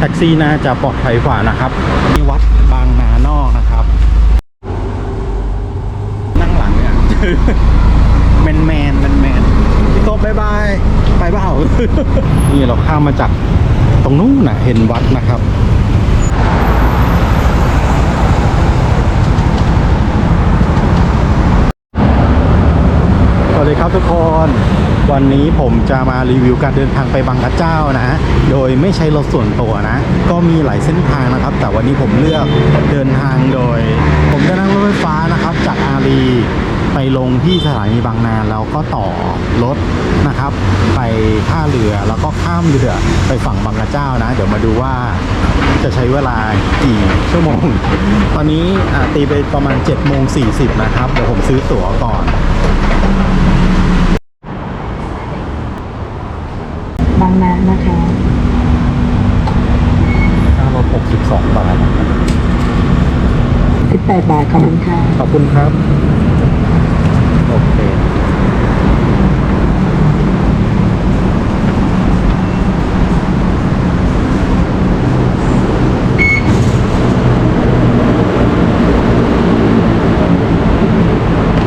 แท็กซี่น่าจะปลอดภัยกว่านะครับที่วัดบางนานอกนะครับ นั่งหลังเนี่ยแมนแมนแมนแมนพี่กบบายบายไปเปล่านี่เราข้ามมาจากตรงนู้นนะเห็นวัดนะครับสวัสดีครับทุกคน วันนี้ผมจะมารีวิวการเดินทางไปบางกระเจ้านะ โดยไม่ใช้รถส่วนตัวนะ ก็มีหลายเส้นทางนะครับ แต่วันนี้ผมเลือกเดินทางโดย ผมจะนั่งรถไฟฟ้านะครับ จากอารีไปลงที่สถานีบางนาแล้วก็ต่อรถนะครับ ไปท่าเรือแล้วก็ข้ามเรือไปฝั่งบางกระเจ้านะ เดี๋ยวมาดูว่าจะใช้เวลากี่ชั่วโมง ตอนนี้ตีไปประมาณ7โมง40นะครับเดี๋ยวผมซื้อตั๋วก่อน บางนานะคะ ค่ารถ62 บาท 18 บาท ขอบคุณค่ะ ขอบคุณครับ โอเค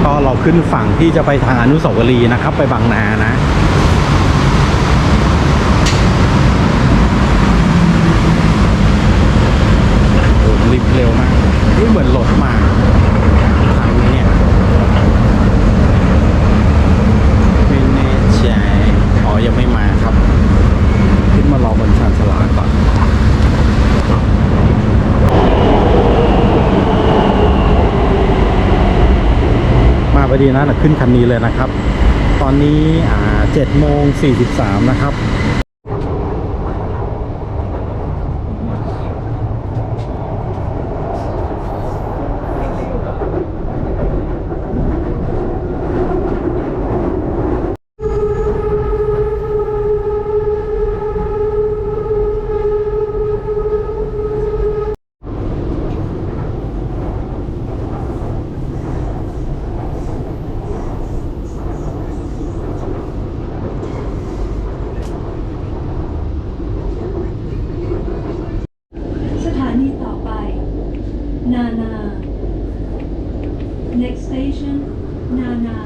ก็เราขึ้นฝั่งที่จะไปทางอนุสาวรีย์นะครับ ไปบางนานะ โอ้โหรีบเร็วมากนี่เหมือนรถมาทางนี้เนี่ยไม่แน่ใจอ๋อ ยังไม่มาครับ ขึ้นมารอบนชานสลาก่อน มาพอดี นะนะขึ้นคันนี้เลยนะครับ ตอนนี้อ่า7โมง43นะครับ สถานีต่อไป นานา next station นานา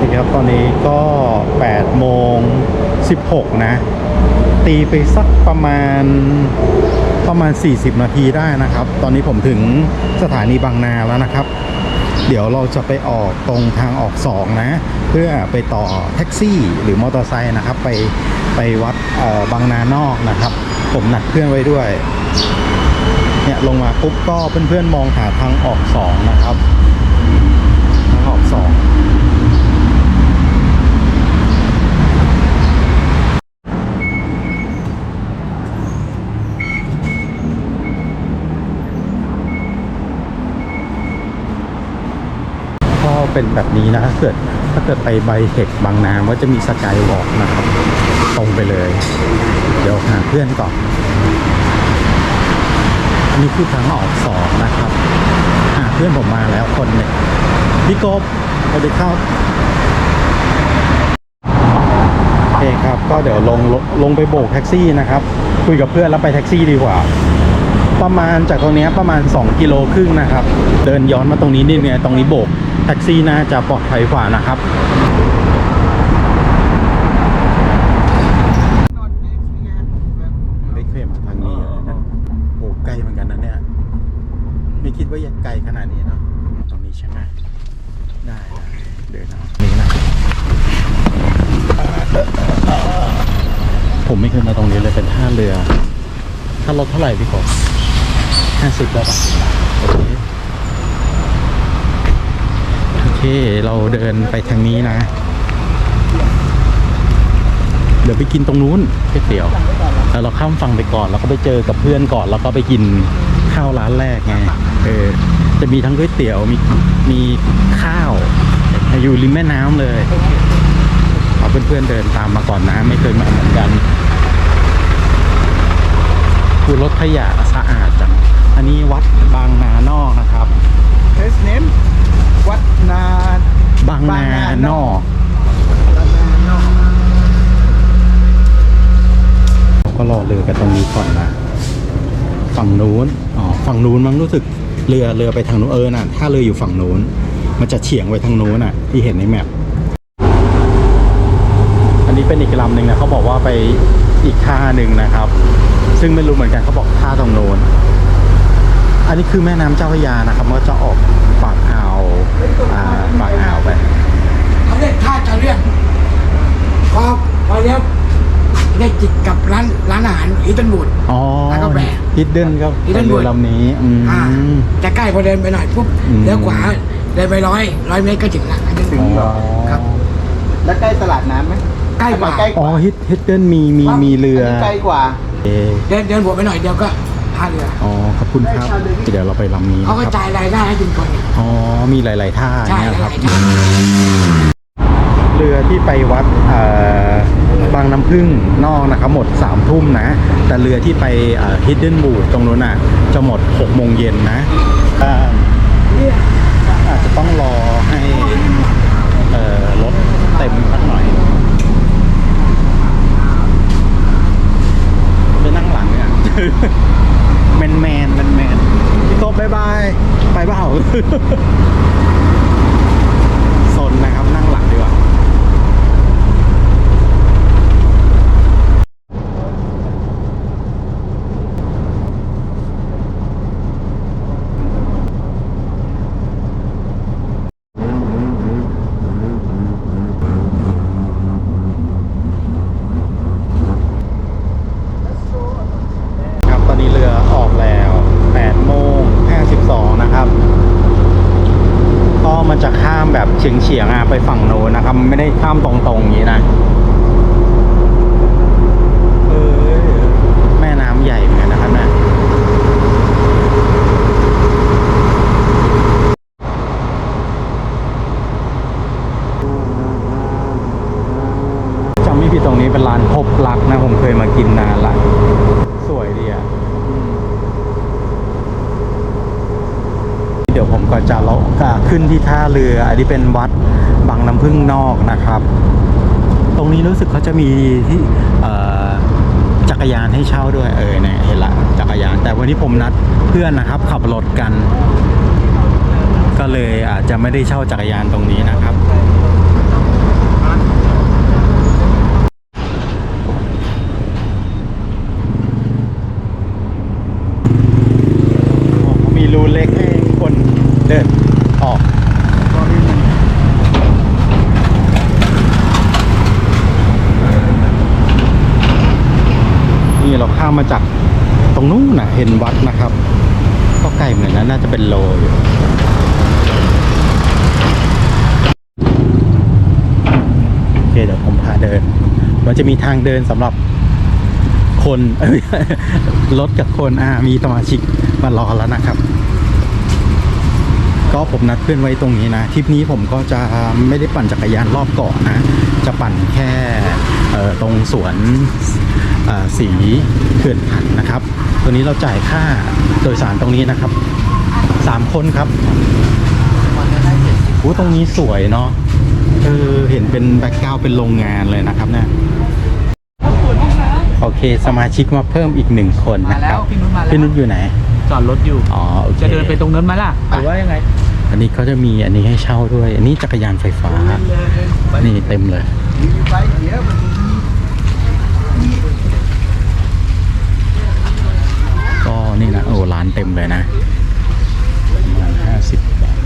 นี่ครับตอนนี้ก็8โมง16 นะ ตี ไปสักประมาณประมาณ 40 นาทีได้นะครับ ตอนนี้ผมถึงสถานีบางนาแล้วนะครับ เดี๋ยวเราจะไปออกตรงทางออก2นะ เพื่อไปต่อแท็กซี่หรือมอเตอร์ไซค์นะครับ ไปไปวัดเอ่อบางนานอกนะครับ ผมหนัดเพื่อนไว้ด้วย เนี่ยลงมาปุ๊บก็เพื่อนๆมองหาทางออก2นะครับ ทางออก 2 ก็ เป็นแบบนี้นะถ้าเกิดถ้าเกิดไปไบเทคบางนาก็จะมีสกายวอล์กนะครับ ตรงไปเลย เดี๋ยวหาเพื่อนก่อน อันนี้คือทางออกสองนะครับอ่าเพื่อนผมมาแล้วคนหนึ่งพี่กบสวัสดีครับโอเคครับ ก็เดี๋ยวลงลงลงไปโบกแท็กซี่นะครับ คุยกับเพื่อนแล้วไปแท็กซี่ดีกว่า ประมาณจากตรงนี้ประมาณ 2 กิโลครึ่งนะครับ เดินย้อนมาตรงนี้นิดนึงตรงนี้โบก แท็กซี่น่าจะปลอดภัยกว่านะครับไม่คิดว่าอยากไกลขนาดนี้เนาะตรงนี้ใช่ไหมได้เดินเานี่นะผมไม่เคยมาตรงนี้เลยเป็นท่าเรือ ถ้ารถเท่าไหร่พี่กบ ห้าสิบแล้วปะโอเคโอเค เราเดินไปทางนี้นะ เดี๋ยวไปกินตรงนู้นก๋วยเตี๋ยวแล้วเราข้ามฝั่งไปก่อนแล้วก็ไปเจอกับเพื่อนก่อน แล้วก็ไปกินข้าวร้านแรกไงเออจะมีทั้งก๋วยเตี๋ยวมีมีข้าว อยู่ริมแม่น้ำเลยเอาเพื่อนๆเดินตามมาก่อนนะ ไม่เคยมาเหมือนกันคือรถขยะสะอาดจัง อันนี้วัดบางนานอกนะครับ His name วัดนาบางนานอกบางนานอกเราก็รอเรือกันตรงนี้ก่อนนะฝั่งนู้นอ๋อฝั่งนู้นมั้งรู้สึกเรือเรือไปทางนู้นเออน่ะ ถ้าเรืออยู่ฝั่งนู้น มันจะเฉียงไปทางนู้นน่ะ ที่เห็นในแมปอันนี้เป็นอีกลำหนึ่งนะเขาบอกว่าไปอีกท่าหนึ่งนะครับ ซึ่งไม่รู้เหมือนกันเขาบอกท่าตรงโน้น อันนี้คือแม่น้ำเจ้าพระยานะครับมันก็จะออกปากอ่าวอ่าปากอ่าวไปเขาเรียกท่าจะเรียกพอพอเรียกเรียกจิตกับร้านร้านอาหารอีตันบูด อ๋อแล้วก็แบะฮิดเด้นครับ Hidden เรือ Wood ลำนี้อืม อ่าจะใกล้พอเดินไปหน่อยปุ๊บอืม เลี้ยวขวาเดินไปร้อยร้อยเมตรก็ถึงละอันนี้อ๋อครับ แล้วใกล้ตลาดน้ำไหมใกล้กว่า ใกล้กอ๋อว่าฮิดฮิดเด้นมีมีมีเรืออันนี้ไกลกว่าเออเดินเดินหัวไปหน่อยเดียวก็ ท่าเรือ อ๋อขอบคุณครับ เดี๋ยวเราไปลำนี้เขาก็นะครับจ่ายรายได้ให้ชุมชน อ๋อมีหลาย ๆ ท่าใช่เนี่ยหครับลายๆท่าเรือที่ไปวัดเอ่อบางน้ำพึ่งนอกนะครับหมด3ามทุ่มนะ แต่เรือที่ไปฮิดเด้นบูดตรงนู้นน่ะจะหมด6โมงเย็นนะอ่าอาจจะต้องรอให้เอ่อรถเต็มสักหน่อยไปนั่งหลังเนี่ย แมนแมนแมนแมนพี่กบบายบายไปเปล่า สนนะครับนั่งหลังดีกว่า ครับตอนนี้เรือออกแล้ว8โมง52นะครับ ก็มันจะข้ามแบบเฉียงเฉียงๆอะไปฝั่ งโน้นนะครับไม่ได้ข้ามตรงๆอย่างนี้นะแม่น้ำใหญ่เหมือนกันนะครับเนี่จำไม่ผิดตรงนี้เป็นร้านพบรักนะ ผมเคยมากินนานละสวยดีอะเดี๋ยวผมก็จะเลาะขึ้นที่ท่าเรือ อันนี้เป็นวัด พึ่งนอกนะครับ ตรงนี้รู้สึกเขาจะมีที่จักรยานให้เช่าด้วยเออเนี่ยเห็นละจักรยาน แต่วันนี้ผมนัดเพื่อนนะครับ ขับรถกัน ก็เลยอาจจะไม่ได้เช่าจักรยานตรงนี้นะครับเขามีรูเล็กให้คนเดินออก นี่เรา ข้ามมาจากตรงนู้นนะเห็นวัดนะครับ ก็ไกลเหมือนกันน่าจะเป็นโลอยู่โอเคเดี๋ยวผมพาเดิน มันจะมีทางเดินสำหรับคนรถกับคนอ่ามีสมาชิกมารอแล้วนะครับ ก็ผมนัดเพื่อนไว้ตรงนี้นะทริปนี้ผมก็จะไม่ได้ปั่นจักรยานรอบเกาะนะ จะปั่นแค่ตรงสวน สีเขื่อนขันนะครับ ตัวนี้เราจ่ายค่าโดยสารตรงนี้นะครับสามคนครับโอ้ตรงนี้สวยเนาะเออเห็นเป็นแบ็กกราวเป็นโรงงานเลยนะครับเนี่ยโอเค สมาชิกมาเพิ่มอีกหนึ่งคนมานะแล้ควรับพี่นุชมาแล้วพี่นุชอยู่ไหนจอดรถอยู่ อ๋อโอเคจะเดินไปตรงนั้นไหมล่ะหรือว่ายังไงอันนี้เขาจะมีอันนี้ให้เช่าด้วย อันนี้จักรยานไฟฟ้า นี่เต็มเลย ไปเดี๋ยวมัน ก็ นี่นะ โอ้ร้านเต็มเลยนะประมาณห้าสิบบาท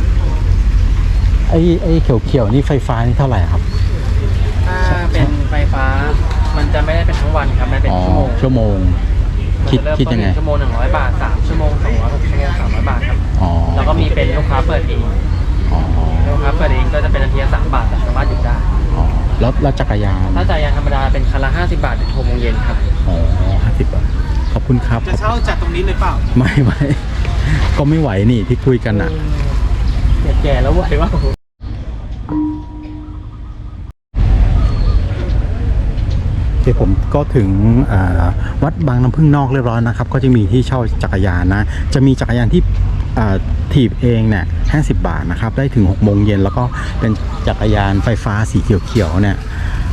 ไอ้ไอ้เขียวๆนี่ไฟฟ้านี่เท่าไหร่ครับ ถ้าเป็นไฟฟ้า มันจะไม่ไม่ได้เป็นทั้งวันครับไม่เป็นอ๋อชั่วโมงชั่วโมง คิดมันจะเริ่มคิดต้นยังไงหนึ่ชั่วโมงหนึ่งร้อยบาทสามชั่วโมงสองร้อยหกชั่วโมงสามร้อยบาทครับ อ๋อแล้วก็มีเป็นลูกค้าเปิดเองอ๋อลูกค้าเปิดเองก็จะเป็นนาทีละสามบาทแต่สามารถหยุดได้ อ๋อแล้วแล้วจักรยานถ้าจ่ายยานธรรมดาเป็นคันละห้าสิบบาทถึงหกโมงเย็นครับ อ๋อห้าสิบบาทข อบคุณครับ จะเช่าจากตรงนี้เลยเปล่า ไม่ไม่ก็ไม่ไหวนี่ที่คุยกันอะ แก่ๆแล้วไหวว่าเดี๋ยวผมก็ถึงอ่าวัดบางน้ำพึ่งนอกเรียบร้อยนะครับ ก็จะมีที่เช่าจักรยานนะ จะมีจักรยานที่อ่าถีบเองเนี่ย50บาทนะครับ ได้ถึง6โมงเย็นแล้วก็เป็นจักรยานไฟฟ้าสีเขียวๆเนี่ย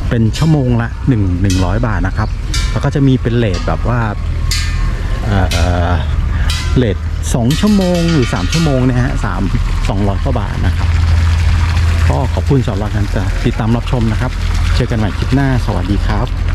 เป็นชั่วโมงละ 1 100 บาทนะครับ แล้วก็จะมีเป็นเลทแบบว่า เลทสองชั่วโมงหรือสามชั่วโมงเนะฮะสามสองร้อยกว่าบาทนะครับ ก็ขอบคุณสำหรับการติดตามรับชมนะครับ เจอกันใหม่คลิปหน้า สวัสดีครับ